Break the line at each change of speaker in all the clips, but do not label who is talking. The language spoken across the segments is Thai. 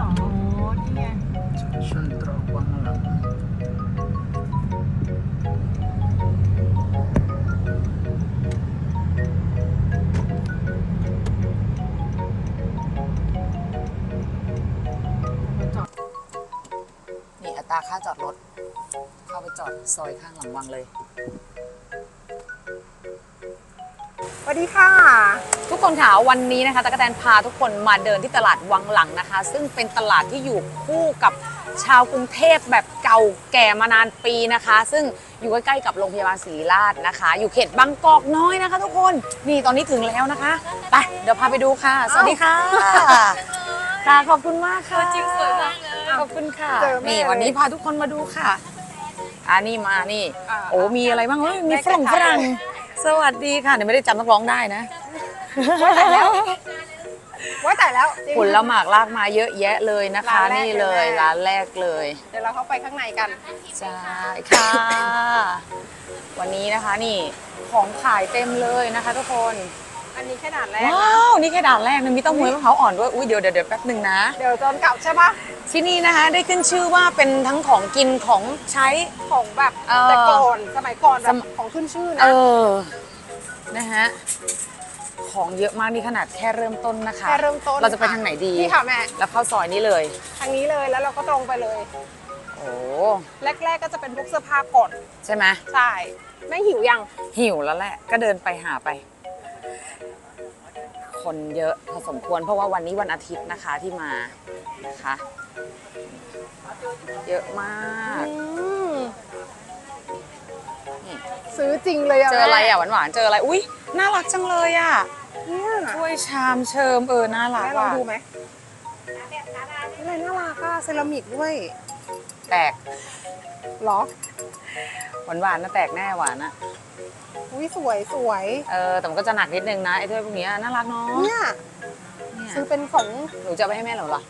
สองนี่ไง
Stasiun Trawang lang.
นี่อัตราค่าจอดรถ เข้าไปจอดซอยข้างหลังวังเลย
วัสดีค่ะ
ทุกคนค่ะวันนี้นะคะตะกกะแตนพาทุกคนมาเดินที่ตลาดวังหลังนะคะ ซึ่งเป็นตลาดที่อยู่คู่กับชาวกรุงเทพแบบเก่าแก่มานานปีนะคะ ซึ่งอยู่ใกล้ๆกับโรงพยาบาลศรีราชนะคะ อยู่เขตบางกอกน้อยนะคะ ทุกคนนี่ตอนนี้ถึงแล้วนะคะไปเดี๋ยวพาไปดูค่ะ สวัสดีค่ะค่ะขอบคุณมากค่ะ
จริงสวยมากเลย
ขอบคุณค่ะ
เจอแม่
นี่
เลย
วันนี้พาทุกคนมาดูค่ะอ่านี่มานี่
อ่า
โอ้มีอะไรบ้างเฮ้ยมี
แม่
ฝรั่ง
กระ
ฝ
ต่าย
รั่ง สวัสดีค่ะเดี๋ยวไม่ได้จำนักร้องได้นะ
ว่าแต่แล้วว่าแต่แล้วจริง
ผลละหมากลากมาเยอะแยะเลยนะคะ
ร้านแรก
นี่เลย
เลยแม่
ร้านแรกเลย
เดี๋ยวเราเข้าไปข้างในกัน
ใช่ค่ะ วันนี้นะคะนี่ของขายเต็มเลยนะคะทุกคน
อันนี้แค่ด่านแรก
ว้า
นะ
วนี่แค่ด่านแรกนะมีเต้าหวยมะพร้าวอ่อนด้วย อุ้ยเดี๋ยวเดี๋ยวเดี๋ยวแป๊บหนึ่งนะ
เดี๋ยวจนกลับใช่ปะ
ที่นี่นะคะได้ขึ้นชื่อว่าเป็นทั้งของกินของใช้
ของแบบ
เออ
แต่ก่อนสมัยก่อนแบ
ส
บ
ม
ของขึ้นชื่อ
เอ
นะ
อนะฮะ ของเยอะมากนี่ขนาดแค่เริ่มต้นนะคะ
แค่เริ่มต้น
เราจะไปทางไหนดี
นี่ค่ะแม่
แล้วเข้าซอยนี้เลย
ทางนี้เลยแล้วเราก็ตรงไปเลย
โอ้
แรก ๆ ก็จะเป็นพวกเสื้อผ้าก่อน
ใช่ไหม
ใช่แม่หิวยัง
หิวแล้วแหละ ก็เดินไปหาไป คนเยอะพอสมควร เพราะว่าวันนี้วันอาทิตย์นะคะที่มานะคะเยอะมาก
อืม
นี่
ซื้อจริงเลยอะ
เจออะไร
แม่
อะหวานๆเจออะไรอุ้ยน่ารักจังเลยอะ
เนี่ย
ถ้วยชามเชิมเออน่ารัก
แม่ลอง
ว่ะ
ดูไหมอะไรน่ารักอะเซรามิกด้วย
แตก
เหรอ
หวานๆนะแตกแน่หวานอะ
อุ้ยสวยสวย
เออแต่มันก็จะหนักนิดนึงนะไอ้ถ้วยพวกเนี้ยน่ารักเนาะ
เนี่ย
เนี่ย
ซื้อเป็นของ
หนูจะเอาไปให้แม่เหรอล่ะ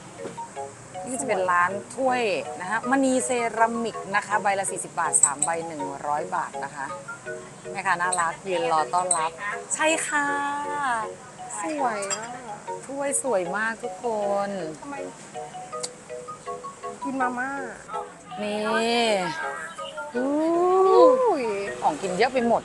นี่จะเป็นร้านถ้วยนะคะมณีเซรามิกนะคะ ใบละ 40 บาท 3 ใบ 100 บาทนะคะแม่ค้าน่ารักยืนรอต้อนรับ ใช่ค่ะ
สวยอะ
ถ้วยสวยมากทุกคน
ทำไมกินมาม่า
นี่
อุ้ย
ของกินเยอะไปหมด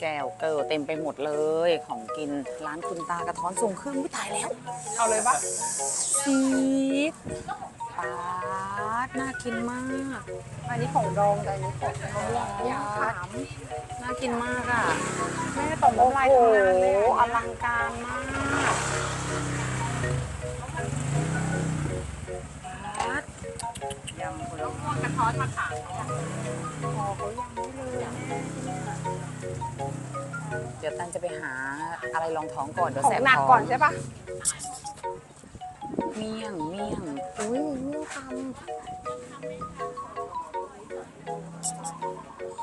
แก้วเกิลเต็มไปหมดเลย ของกินร้านคุณตากระท้อนส่งเครื่องไม่ตายแล้ว
เอาเลยปะ
ซีดปาดน่ากินมาก
อันนี้ของดองแต่อันนี้ของมะม่วงยาขาม
น่ากินมากอะ
แม่ต่อมน้ำลาย
โอ้
ทำงาน
โห
เลย
อลังการมาก
กระท้อนมาขายอ๋อเขายังไม่เลย
เดี๋ยวตันจะไปหาอะไรรองท้องก่อนเดี๋ยว
ของ
แสบ
หนัก
ท้อง
ก่อนใช่ปะ
เมี่ยงเมี่ยง
อุ้ยเมี่ยงค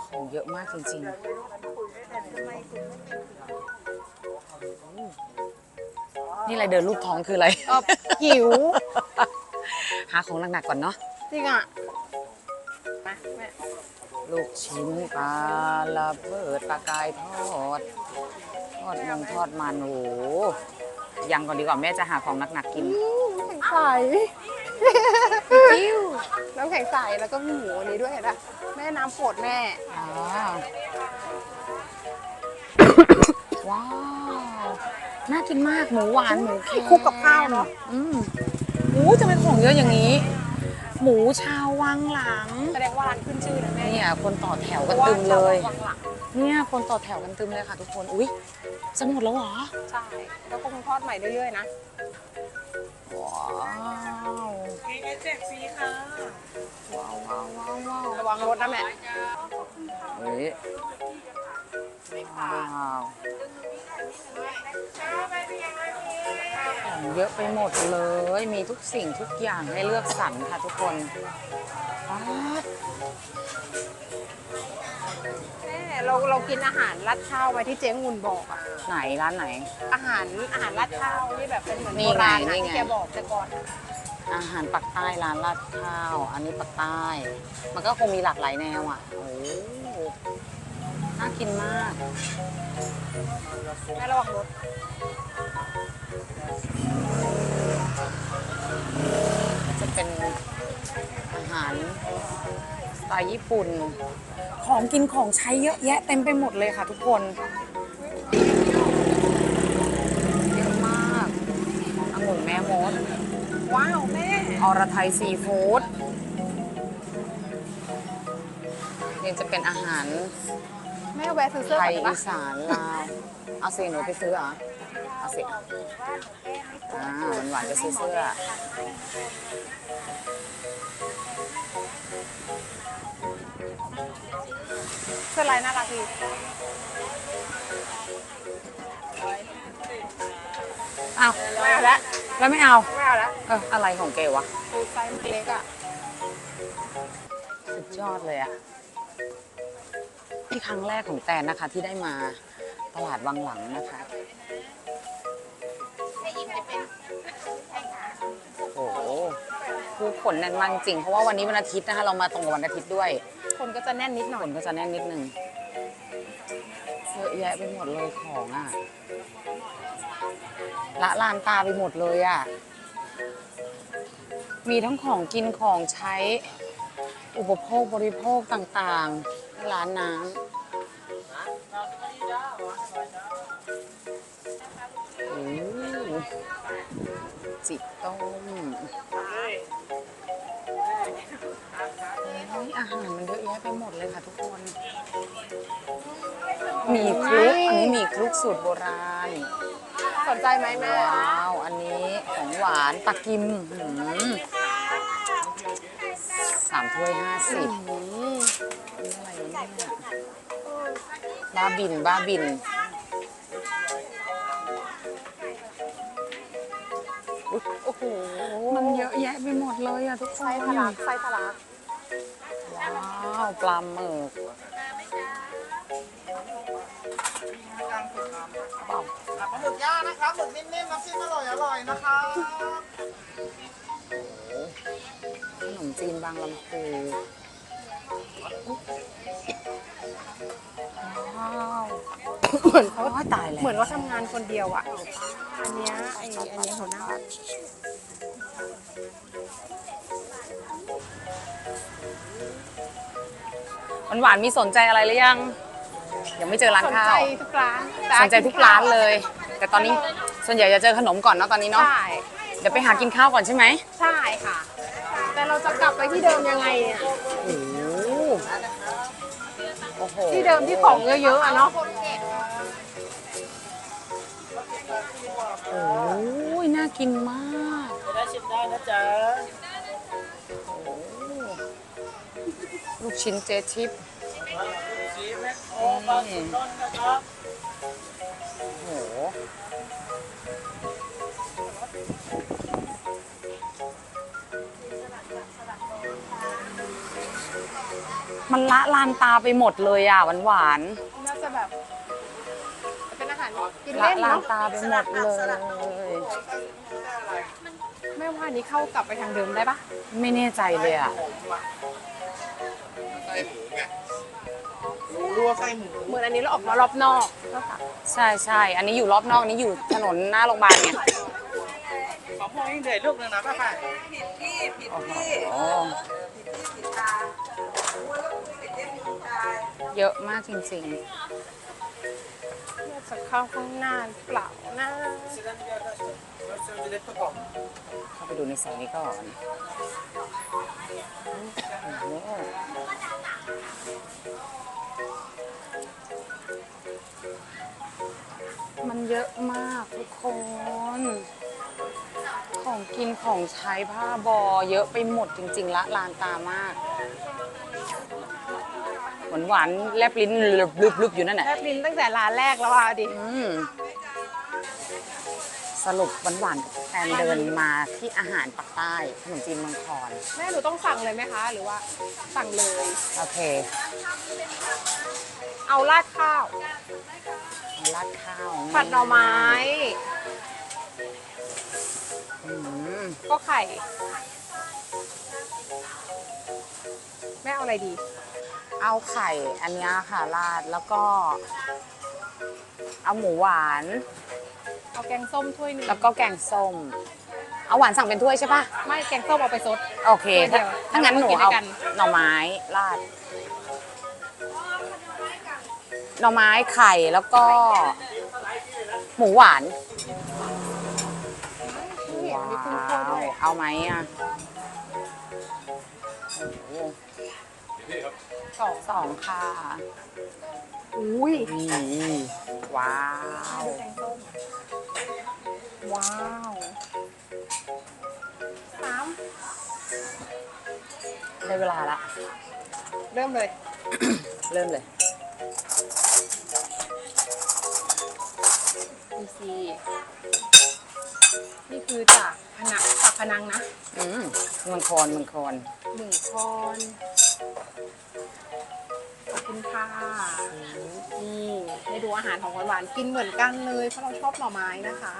ของเยอะมากจริงๆ นี่อะไรเดินรูปท้องคืออะไรำ
เออหิว
หาของหนักๆก่อนเนาะ
จริงอะมาแม่
ลูกชิ้นปลาระเบิดปลากายทอด ทอดมันทอดมันโอ้โหยังก่อนดีกว่าแม่จะหาของหนักๆกิน
อืมน้ำแข็งใสจิ้วน้ำแข็งใสแล้วก็มีหมูอันนี้ด้วยเห็นปะแม่น้ำโปรดแม่
อ่าว้าว น่ากินมากหมูหวานหมูเค็ม
คลุกกับข้าวเนอะ
อืมโอ้จะเป็นของเยอะอย่างนี้ หมูชาววังหลัง
แสดงว่าร้านขึ้นชื่อนะแม่
เนี่ยคนต่อแถว
เพ
กัน
ราะว่า
ตึมเลย
ชาววังหลัง
เนี่ยคนต่อแถวกันตึมเลยค่ะทุกคน อุ้ยจะหมดแล้วเหรอ
ใช่ แล้วก็คงทอดใหม่เรื่อยๆนะ
ว้าวมีไอแจกฟรีค่ะว้าวว้าวว้าวว้าว
ระวังรถนะแม่
เฮ้ยว้าว เยอะไปหมดเลย มีทุกสิ่งทุกอย่างให้เลือกสรรค่ะทุกคนป๊าด
แม่เราเรากินอาหารรัดข้าวไว้ที่เจ๊งุนบอกอะ
ไหนร้านไหน
อาหารอาหารรัดข้าวที่แบบเป็นเหมือน
นี่
โบ
ไง
ราณนะ
นี่ไง
ที่แกบอกแต่ก่อนอะ
อาหารปักใต้ร้านลาดข้าว อันนี้ปักใต้ มันก็คงมีหลากหลายแนวอะ โอ้น่ากินมาก
แม่ระวังรถ
อาหารสไตล์ญี่ปุ่น ของกินของใช้เยอะแยะเต็มไปหมดเลยค่ะทุกคน เยอะมากองุ่นแม่มด
ว้าวแม่
อรไทยซีฟู้ดนี่จะเป็นอาหาร
แม่แวะซื้อเสื้อ
ไท
ก่อน
ย
ได้
อี
ปะ
สานลาวเอาสิหนูไปซื้อเหรอเอาสิอ่าหวานๆจะซื้อเสื้อ
เสื้อลายน่ารักดี
อ้าว
ไม่เอาละ
แล้วไม่เอา
ไม่เอาละ
เอออะไรของเกวะ
คือไซส์มันเล็กอะ
สุดยอดเลยอะที่ครั้งแรกของแตนนะคะที่ได้มาตลาดวังหลังนะคะโอ้โห ผู้คนแน่นมากจริงเพราะว่าวันนี้วันอาทิตย์นะคะเรามาตรงกับวันอาทิตย์ด้วย
คนก็จะแน่นนิดหน่อ
ค
ย
นก็จะแน่นนิดนึงเยอะแยะไปหมดเลยของอะละลานตาไปหมดเลยอะมีทั้งของกินของใช้อุปโภคบริโภคต่างๆ ร้านน้ำโอ้จิบต้มเไปหมดเลยค่ะทุกคนมีคลุกอันนี้มีคลุกสูตรโบราณ
สนใจไหมแม่
ว้าว อันนี้ของหวานตะกิมหืมสามถ้วยห้าสิบ
อืม
นี่อะไรเนี่ยบ้าบิน บ้าบิน
โอ้โห
มันเยอะแยะไปหมดเลยอะทุกค
ไส้
น
ทะลักไส้ทะลัก
ว้า วปลาหมึกเปล่า
ปลาหมึกย่างนะครับหมึกนิ่มๆน้ำจิ้มอร่อยอร่อยนะครับ
ขนมจีนบางลำพูว้าว
เหมือนเขา
โอ้ยตายแล้ว
เหมือนว่าทำงานคนเดียวอะ อันเนี้ยไออันเนี้ยหัวหน้า
หวานๆมีสนใจอะไรหรือยังยังไม่เจอร้าน
สน
ข้า
ใจ
ว
ทุกร้าน
สนใจทุกร้านเลย แต่ตอนนี้ส่วนใหญ่จะเจอขนมก่อนเนาะตอนนี้เนาะ
ใช่
เดี๋ยวไปหากินข้าวก่อนใช่ไหม
ใช่ค่ะ แต่เราจะกลับไปที่เดิมยังไงเนี่ย
โอ้โหโอ้โห
ที่เดิมที่ของเยอะๆอะเนาะ
โอ้ยน่ากินมาก
จะได้ชิมได้นะจ๊ะ
ลูกชิ้นเจทิป
สีแม็กโอปลาสุดต้นนะครับ
โอ้โหมันละลานตาไปหมดเลยอะหวานหวานๆ
น่าจะแบบ เป็นอาหารกิน
ละ
เล่น
ลาน
เนาะ
ตาไปหมดเลย
แม่ว่าอันนี้เข้ากลับไปทางเดิมได้ปะ
ไม่แน่ใจเลยอะ
หมูรั วไส้หมู
เหมือนอันนี้เราออกมารอบนอกก็ค่ะ
ใช่ใช่อันนี้อยู่รอบนอกอันนี้อยู่ถนนหน้าโรงพยาบาลเนี่ย
ของพวกนี้เดี๋ยวลูกหนึงนะป้าป้า
โอ้โหเยอะมากจริง
น่าจะเข้าข้างหน้าหรือเปล่านะ
ๆเข้าไปดูในซอยนี้ก่อน เยอะมากทุกคน ของกินของใช้ผ้าบอเยอะไปหมดจริง ๆ ละลานตามาก หวานหวานๆแลบลิ้นลึบๆอยู่นั่นแหละ
แลบลิ้นตั้งแต่ร้านแรกแล้วอะดิ
อืมสรุปหวานหวานๆแฟนเดินมาที่อาหารปักใต้ขนมจีนเมืองคอน
แม่หนูต้องสั่งเลยไหมคะ หรือว่าสั่งเลย
โอเค
เอาราดข้าว
เอา ราดข้าว
ผัดหน่อไม้
อืม
ก็ไข่ แม่เอาอะไรดี
เอาไข่อันเนี้ยค่ะราดแล้วก็ เอาหมูหวาน
เอาแกงส้มถ้วยหนึง
แล้วก็แกงส้ม เอาหวานสั่งเป็นถ้วยใช่ปะ
ไม่แกงส้มเอาไปซด
โอเค
ถ้วยเดี
ถ้า
ยว
ถ้างั้นหนู
กินด้
เอา
วยกัน
หน่อไม้ราด หน่อไม้ไข่แล้วก็ หมูหวาน
เห็นมีกุ้งทอ
ว้า
ดด้
ว
วย
เอาไหมอะโอ้โห
สอง
สองค่ะ
อุ้ย
นี่ว้าว
แกงส้มว้าวสาม
ได้เวลาละ
เริ่มเลย
เริ่มเลย
ดูสินี่คือจากพนังจากพนังนะ
อืมมันคอนมันคอน
หนึ่งคอนขอบคุณค่ะนี่ให้ดูอาหารของหวานๆกินเหมือนกันเลยเพราะเราชอบหน่อไม้นะคะ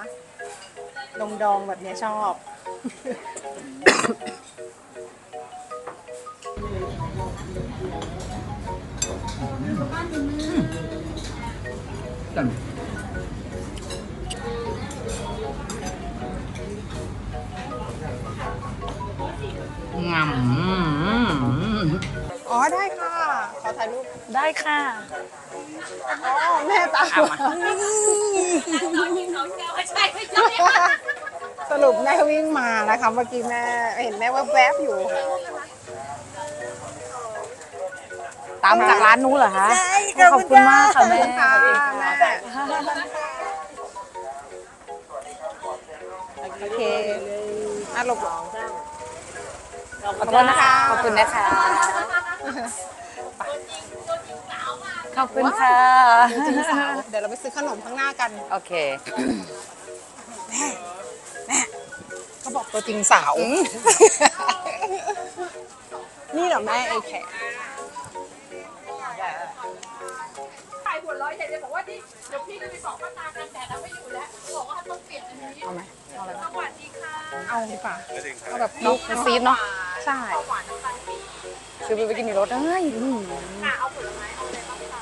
ดองดองๆแบบเนี้ยชอบ
ง
ได้ค่ะอ๋อแม่ตาม
เอามา
สรุปแม่วิ่งมานะคะเมื่อกี้แม่เห็นแม่แวบๆอยู่
ตามมาจากร้านนู้นเหรอคะ
ใช่
ขอบคุณมากค่ะแม่
ค่ะ
ขอบคุณ
แม่
ค่ะ
โอเคอะหลบหลอง
ขอบคุณนะคะ ขอบคุณนะคะ ขอบคุณค่ะ
จริงสาวเดี๋ยวเราไปซื้อขนมข้างหน้ากัน
โอเค
เขาบอกตัวจริงสาว นี่เหรอแม่ไอแขก
ขายหัวเร้อยใหญ่เลยบอกว่านี่เดี๋ยวพี่จะไปบอกป้าตากันแต่เราไม่อยู่แล้วบอกว่าต้องเปลี่ยนอันนี้
เอาไหมเอาอะไร
ส
บ้าง
วัสดีค่ะ
เอาดีกว่าเอาแบบ
เนาะมันซีดเนาะ
ใช่
คือไปกินในรถเอ้ย
ค่ะเอาผลไม้เอาอะไรบ้างคะ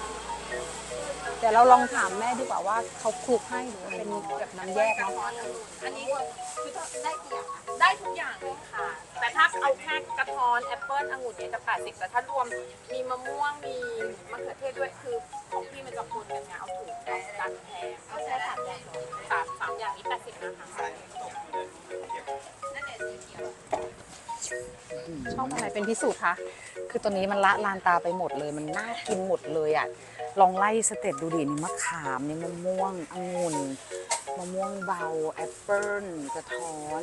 เดี๋ยวเราลองถามแม่ดีกว่าว่าเขาคลุกให้หรือว่าเป็นแบบน้ำแยกเนาะ
อันนี้คือได้กี่อย่างคะได้ทุกอย่างเลยค่ะ แต่ถ้าเอาแค่กระท้อนแอปเปิ้ลองุ่นเนี่ยจะ80แต่ถ้ารวมมีมะม่วงมีมะเขือเทศด้วยคือของพี่มันจะปนกันไงเอาถูกดันแพงเอาแค่สามอย่างสามสามอย่างนี้80นะคะนั่นแหละสีเขียว
ชอบอะไรเป็นพิสูจน์คะ
คือตอนนี้มันละลานตาไปหมดเลย มันน่ากินหมดเลยอะ ลองไล่สเต็ปดูดินี่มะขามนี่มะม่วงองุ่นมะม่วงเบาแอปเปิ้ลกระท้อน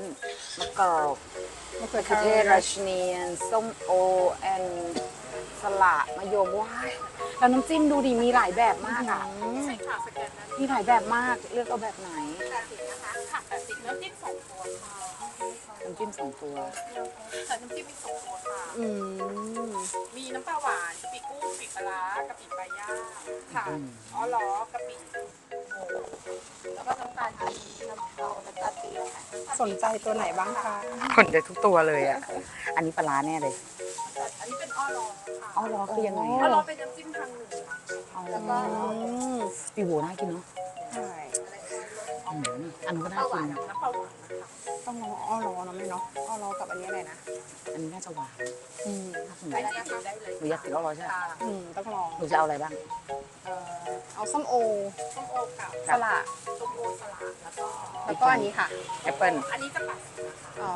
มะกอก
มะเขือ
มะเขือเทศราชเนียนส้มโอแอนสละมะยมว้ายแล้วน้ำจิ้มดูดิมีหลายแบบมากอะ
ใช่ค่ะสแกนนั้น
มีหลายแบบมากเลือกเอาแบบไหน
80นะคะค่ะ80น้ำจิ้มสองตัวค่ะ
น้ำ จิ้มสองตัว
แต่น้ำจิ้มมีสองตัวค่ะ
อืม
มีน้ำปลาหวานปีกุ้งปีปลาร้ากะปิปลาย่างค่ะอ๋อเหรอกะปิโอ้แล้วก็น้ำตาลปี๊บน้ำตาลน้ำตาลปี๊บค่ะ
สนใจตัวไหนบ้างคะ
คนได้ทุกตัวเลยอะ อันนี้ปลาร้าแน่เลย
อันนี้เป็นอ้อรอค่ะ
อ๋อเหรอคือยังไง
อ้อ
อะ
รอเป็นน้ำจิ้มทางเหนือ
อ๋อ
แล้วก็
อืม
ปีโบน่ากินเนาะ
ใช่
อืมอันนู้นก็
ปลา
น่า
หวา
กิ
น
น
น้ำปลาหวานนะคะ
ต้องลองอ้อรอเนาะแม่เนาะอ้อรอกับอันนี้อะไรนะ
อันนี้น่าจะหวาน
อืม
น่าสนใจ
ได้นะคะได้เลย
หนูอยากกินอ้อร้อยใช่ไหม
ค่ะ
อืมต้องลอง
หนูจะเอาอะไรบ้าง
เอ่อเอาส้มโอ
ส้มโอกับ
สละ
ส้มโอสลัดแล้วก็
แล้วก็อันนี้ค่ะ
แอปเปิ้ล
อันนี้จะปัดนะคะ
อ๋อ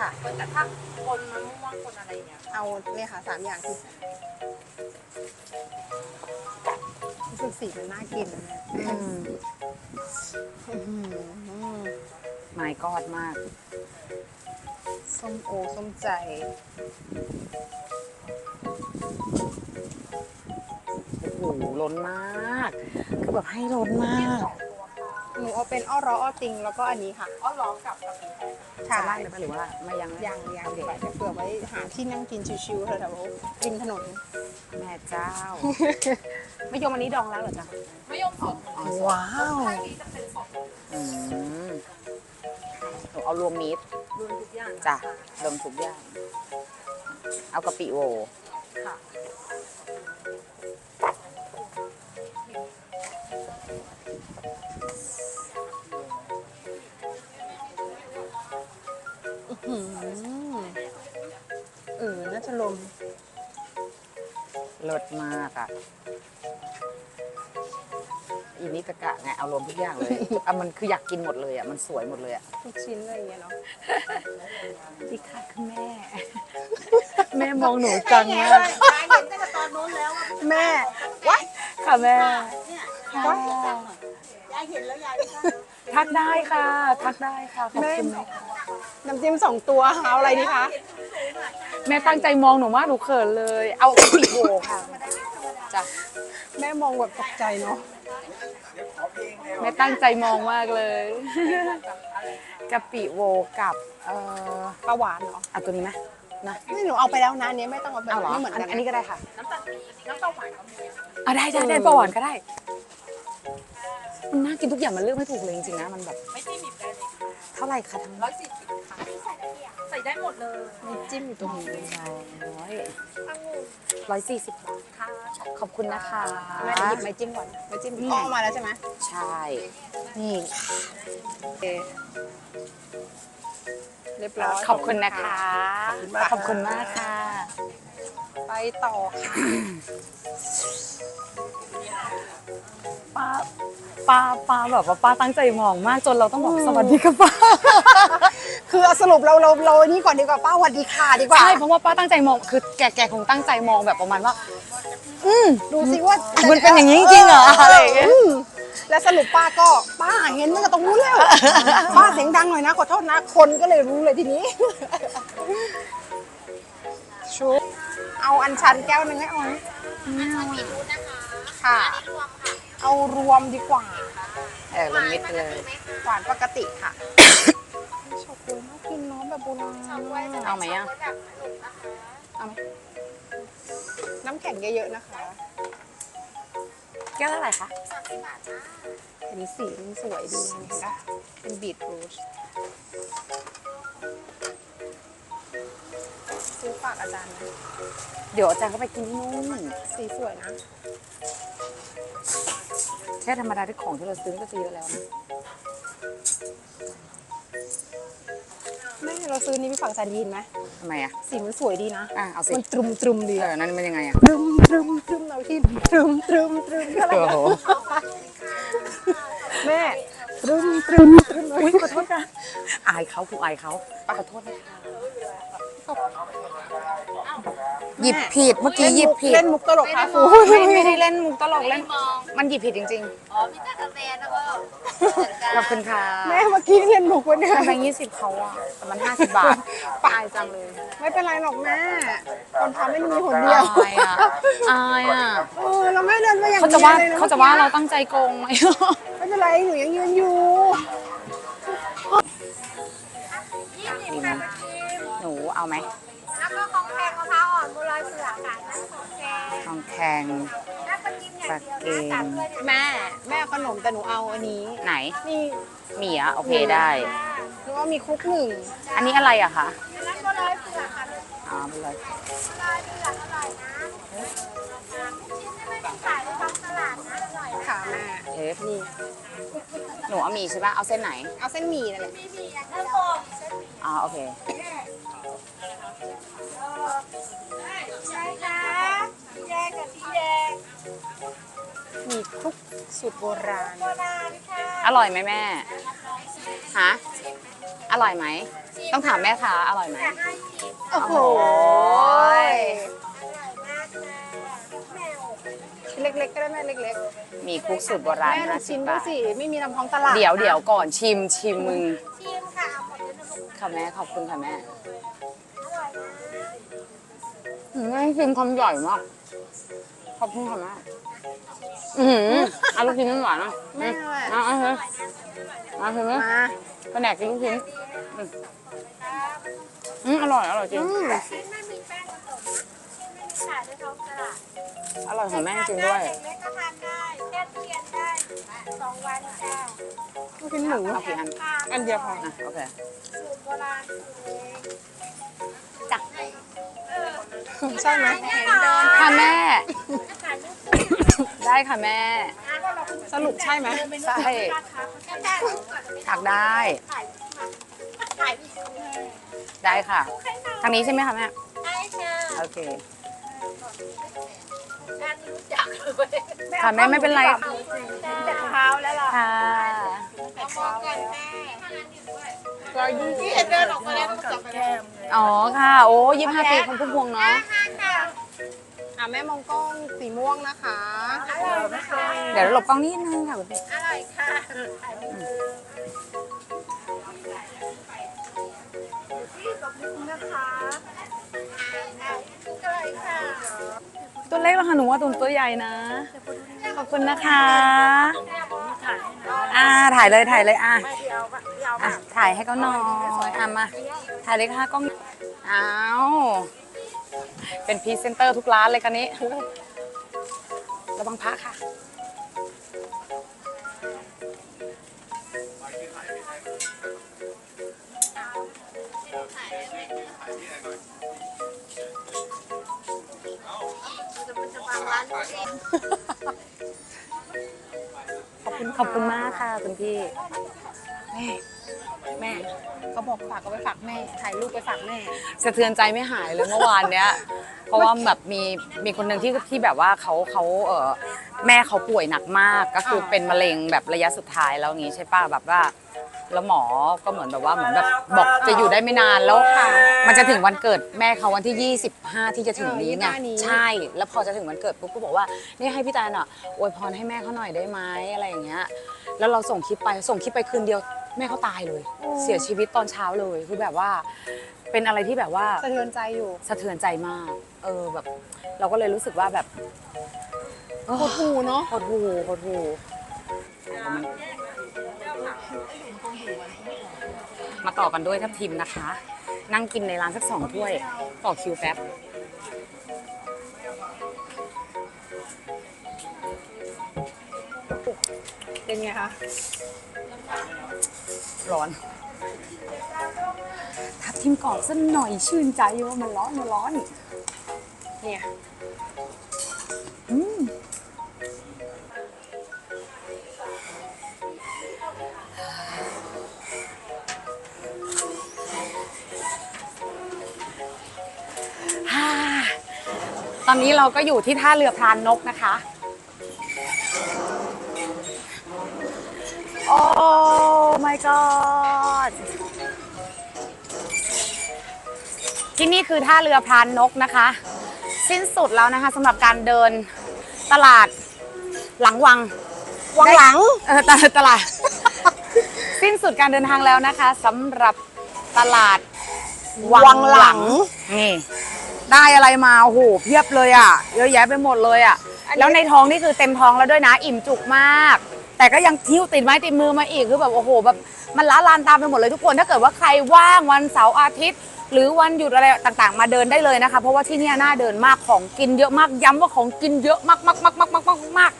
ค่ะ
แต่ถ้าคนมะม่วงคนอะไรเนี่ย
เอาเนี่ยค่ะสามอย่างคือรู้สึกสีมันน่ากินนะ เนี่ย
อืม
อื้อหือ
ไม้กอดมาก
ส้มโอส้มใจ
โอ้โหล้นมาก คือแบบให้ล้นมาก
หนูเอาเป็นอ้อรออ้อติงแล้วก็อันนี้ค่ะ
อ้อร้องกับกะปิแห้ง
จะไล่เลยปะหรือว่าไม่ยัง
ยังยัง
โอเค
เดี๋ยวเผื่อไว้หาที่นั่งกินชิวๆแถวๆริมถนน
แม่เจ้า ไม่ยมอันนี้ดองแล้วเหรอจ๊ะ
มะยมสด
ว้าว
ข้างนี้จะเป็นสด
อืมหนูเอา รวมมิตร
รวมทุกอย่าง
จ้ะรวมทุกอย่าง เอากะปิโว
ค่ะ
อ
หืมเออน่าจะลม
เลิศมากอะ อีนี่ตะกะไงเอารวมทุกอย่างเลยอะมันคืออยากกินหมดเลยอะมันสวยหมดเลยอะ
ทุกชิ้นอะไรอย่างเงี้ยเนาะ
ดีค่ะคุณแม่ แม่มองหนูจังมาก
ยายเห็นตั้งแต่ตอนนู้นแล้วว่า
แม่ว้าย
ค่ะแม่
เนี่ย
ค่ะ
ยายเห็นแล้วยายก็
ทักได้ค่ะทักได้ค่ะขอบ
แม่
คุณแม่
น้ำจิ้มสองตัวเอาอะไรดีคะ
แม่ตั้งใจมองหนูมากหนูเขินเลย เอากะปิโวค่ะจ้ะ
แม่มองแบบตกใจเนาะ
แม่ตั้งใจมองมากเลยกะปิโวกับเอ่อ
ปลาหวานเหรอ
เอาตัวนี้ไหมนะ
ไม่หนูเอาไปแล้วนะอันนี้ไม่ต้องเอาไป
เอาเหรอ
ไม่เหมือน
อัน
กัน
อันนี้ก็ได้ค่ะ
น้ำตาลปี๊บน้ำตาลหวานก็มี
อะได้ได้ได้ปลาหวานก็ได้มันน่ากินทุกอย่างมันเลือกไม่ถูกเลยจริงๆนะมันแบบ
ไม่จิ้มหยิบได้เลยค่ะ
เท่าไหร่คะทั้ง
ร้อยสี่สิบค่ะใส่ ได้หมดเลย
มีจิ้มอยู่ตรงนี้
ร้อยร้อยสี่สิบบาทค่ะขอบคุณนะคะ
แม่หยิบไม้จิ้มก่อนไม้จิ้มอ๋อเอามาแล้วใช่ไหม
ใช่
นี่โอเคเรียบร้อย
ขอบคุณนะคะ ขอบคุณมากค่ะ
ไปต่อค่ะ
ป้าป้าป้าแบบว่าป้าตั้งใจมองมากจนเราต้องบอกสวัสดีค่ะป้า
คือเอาสรุปเราเราเรานี่ก่อนดีกว่าป้าสวัสดีค่ะดีกว่า
ใช่เพราะว่าป้าตั้งใจมองคือแกแกคงตั้งใจมองแบบประมาณว่า อืม
ดูสิว่า
มันเป็นอย่างนี้จริงเหรออะไรอย่างเงี้ย
มแล้วสรุปป้าก็ป้าเห็นตั้งแต่ตรงนู้นแล้ว ป้าเสียงดังหน่อยนะขอโทษนะคนก็เลยรู้เลยทีนี้ ชุบเอาอันชันแก้วหนึ่งให้ออยค่ะ เอารวมดีกว่า
เออลงมิดไปเลย
หวานปกติค่ะชอบเลย น่ากินเนาะแบบโบราณ
เอาไหมอะ
เอาไหมน้ำแข็งเยอะๆนะคะ
แก้วเท่าไหร่คะ
เห็นสีมันสวยดีเห็นปะเป็นบีทรูทซื้อฝากอาจารย์นะ
เดี๋ยวอาจารย์ก็ไปกินที่นู่น
สีสวยนะ
แค่ธรรมดาที่ของที่เราซื้อก็ซื้อแล้วนะ
เราซื้อนี้ไปฝากอาจารย์ยีนไหม
ทำไมอะ
สีมันสวยดีนะ
อะเอาสิ
มันตรุมตรุมๆดี
เอ
อะ
อนั่นมันยังไงอะ
ตรุมตรุมตรุมเราที่ตรุมตรุมตรุมเท่าไหร่
โอ้โห
แม่ตรุมตรุมตรุม
อุ้ยขอโทษนะ อายเขาคืออายเขาป้าขอโทษนะคะหยิบผิดเมื่อกี้หยิบผิด
เล่นมุกตลกค่ะครู
ไม่ไม่ได้เล่นมุกตลกเล่นมันหยิบผิดจริง
อ๋อมีแต่กาแฟแล้วก็
ๆขอบคุณค่ะ
แม่เมื่อกี้เล่นมุกวันนี้
แบงค์ยี่สิบเขาอะแต่มันห้าสิบบาทป้ายจังเลย
ไม่เป็นไรหรอกแม่คนทำไม่ได้มีคนเดียว
อายอะอายอะ
เออเราไม่เดินไปอย่าง
เขาจะว่า
นี้ลยน
เขาจะว่าเราตั้งใจโกงไหม
ไม่เป็นไรหนูยังยืนอยู่
หนูเอาไหม
แล้วก็ของแพงมะพร้าวอ่อนบัวลอยเผือกค่ะนั่นของแพง
ทองแข็ง
แล้วก็กินอย่างเดียว
ปลาเค็
นะ
ม
จัดด้วย
แม่ แม่เอาขนมแต่หนูเอาอันนี้
ไหน
นี่
หมีอะโอเคได้
หนูว่ามีคุกหนึ่ง
อันนี้อะไรอะคะ
นั่นบัวลอยเผือกค่ะ
อ๋อเป็นไร
บัวลอยเผือกอร่อยนะลูกชิ้นที่ไม่ได้ขายในท้องตลาดนะอร่อยนะ
ค่ะแม่
เทปนี่ หนูเอาหมีใช่ปะเอาเส้นไหน
เอาเส้นหมี่นั่นแหละ
มีมีอย่างเดียว
อ๋อโอเค
ใช่ค่ะสีแดงกับสีแดง
มีคลุกสูตรโบราณ
โบราณค่ะ
อร่อยไหมแม่ ฮะ อร่อยไหม ต้องถามแม่ค้าอร่อยไหม
แต่ให้สิบ
โอ้โห
เล็
กๆก็ได้แม่เล็ก
มีคุกสูตรโบ
ๆ
ราณ
แม่ดู
ห้าสิ
ชิ้
บ
นดู
บาท
สิไม่มีลำท้องตลาด
เดี๋ยวเดี๋ยวก่อนชิมชิมมึง
ชิมค่ะเอาหมดเลยนะลูก
ค่ะแม่ขอบคุณค่ะแม่
อร่อยนะ
อืมแม่ชิมคำใหญ่มากขอบคุณค่ะแม่อือหือเอาลูกชิ้นน้ำหวานอะ
แม่
เอาเอาเถอะเอาเถอะแม่
มา
แผนกกินลูกชิ้นอืมอืมอร่อยอร่อยจริง
อืม
ชิ้นไม่มีแป้งผสมนะชิ้นไม่มีขายในท้องตลาด
อร่อยของแม่จริงด้วย
เด็กเล็กก็ทานได้แค่เทียนได้สองวันจ้า
ลูกชิ้นหมู
เอากี่อัน
อันเดียวพอ
อะโอเค
สูตรโบราณสูตรเอง
จ้ะ
ใช่ไหม
ค่ะแม่ ได้ค่ะแม่
สรุปใช่ไหม
ใช่ถักได้ ได้ค่ะ ทางนี้ใช่ไหมคะแม่
ใช่ค่ะ
โอเค
การรู้จักเลย
ค่ะแม่ไม่เป็นไร
แต่เช้าแล้วล่ะ
ค่ะ
มองก่อนแม่
เรายี่สิบเอ็ดเดินออกมาแล้วต้องจับแก้ม
อ๋อค่ะ โอ้ยี่ห้าปีของพุ่มพวงเนาะ
อะแม่มองกล้องสีม่วงนะคะ
อร่อยนะคะ
เดี๋ยวหลบกล้องนิดนึงค่ะคุณพี่
อร่อยค่ะ
ตัวเล็กแล้วค่ะหนูว่าตัวตัวใหญ่นะ ขอบคุณนะคะ อ่าถ่ายเลยถ่ายเลยอะอะถ่ายให้เขาหน่อยอะมาถ่ายเลยค่ะกล้องอ้าวเป็นพรีเซนเตอร์ทุกร้านเลยคันนี้ระวังพระค่ะ ขอบคุณขอบคุณมากค่ะคุณพี่
แม่แม่เขาบอกฝากเอาไปฝากแม่ถ่ายรูปไปฝากแม่
สะเทือนใจไม่หายเลยเมื่อวานเนี้ย เพราะว่าแบบมีมีคนหนึ่งที่ที่แบบว่าเขาเขาเออแม่เขาป่วยหนักมากก็คือเป็นมะเร็งแบบระยะสุดท้ายแล้วงี้ใช่ป่ะแบบว่า แล้วหมอก็เหมือนแบบว่าเหมือนแบบบอกจะอยู่ได้ไม่นานแล้วค่ะ มันจะถึงวันเกิดแม่เขาวันที่ 25 ที่จะถึงนี้ไง
เออ25นี้
ใช่ แล้วพอจะถึงวันเกิดปุ๊บก็บอกว่านี่ให้พี่แตนอะอวยพรให้แม่เขาหน่อยได้ไหมอะไรอย่างเงี้ยแล้วเราส่งคลิปไปส่งคลิปไปคืนเดียวแม่เขาตายเลย เสียชีวิตตอนเช้าเลยคือแบบว่า เป็นอะไรที่แบบว่า
สะเทือนใจอยู่
สะเทือนใจมาก เออแบบ เราก็เลยรู้สึกว่าแบบเออ
โคตรหูเนาะ
หดหูหดหู มาต่อกันด้วยทับทิมนะคะ นั่งกินในร้านสักสองถ้วย ต่อคิวแป๊บ
เป็นไงคะ
ร้อน ทับทิมกรอบสักหน่อยชื่นใจว่ามันร้อนมันร้อน
เนี่ย
อนนี้เราก็อยู่ที่ท่าเรือพรานนกนะคะ โอ้ my god ที่นี่คือท่าเรือพรานนกนะคะ สิ้นสุดแล้วนะคะสำหรับการเดินตลาดหลังวัง
วังหลัง
เออตลาดตลาด สิ้นสุดการเดินทางแล้วนะคะสำหรับตลาด
วังหลัง
นี่ ได้อะไรมาโอ้โหเพียบเลยอะ เยอะแยะไปหมดเลยอะ แล้วในท้องนี่คือเต็มท้องแล้วด้วยนะอิ่มจุกมาก แต่ก็ยังทิ้วติดไม้ติดมือมาอีกคือแบบโอ้โหแบบมันล้าลานตามไปหมดเลยทุกคนถ้าเกิดว่าใครว่างวันเสาร์อาทิตย์ หรือวันหยุดอะไรต่างๆ มาเดินได้เลยนะคะ เพราะว่าที่เนี่ยน่าเดินมากของกินเยอะมากย้ำว่าของกินเยอะมากมากมากมากมากมากมาก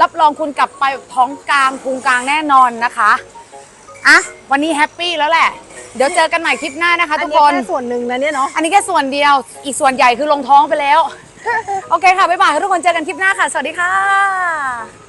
รับรองคุณกลับไปท้องกลางพุงกลางแน่นอนนะคะอะวันนี้แฮปปี้แล้วแหละ เดี๋ยวเจอกันใหม่คลิปหน้านะคะ
อั
ทุ
น
ก
นี้
คน
แค่ส่วนหนึ่งนะเนี่ยเนาะ
อันนี้แค่ส่วนเดียว อีกส่วนใหญ่คือลงท้องไปแล้ว โอเคค่ะบ๊ายบายค่ะทุกคนเจอกันคลิปหน้าค่ะ สวัสดีค่ะ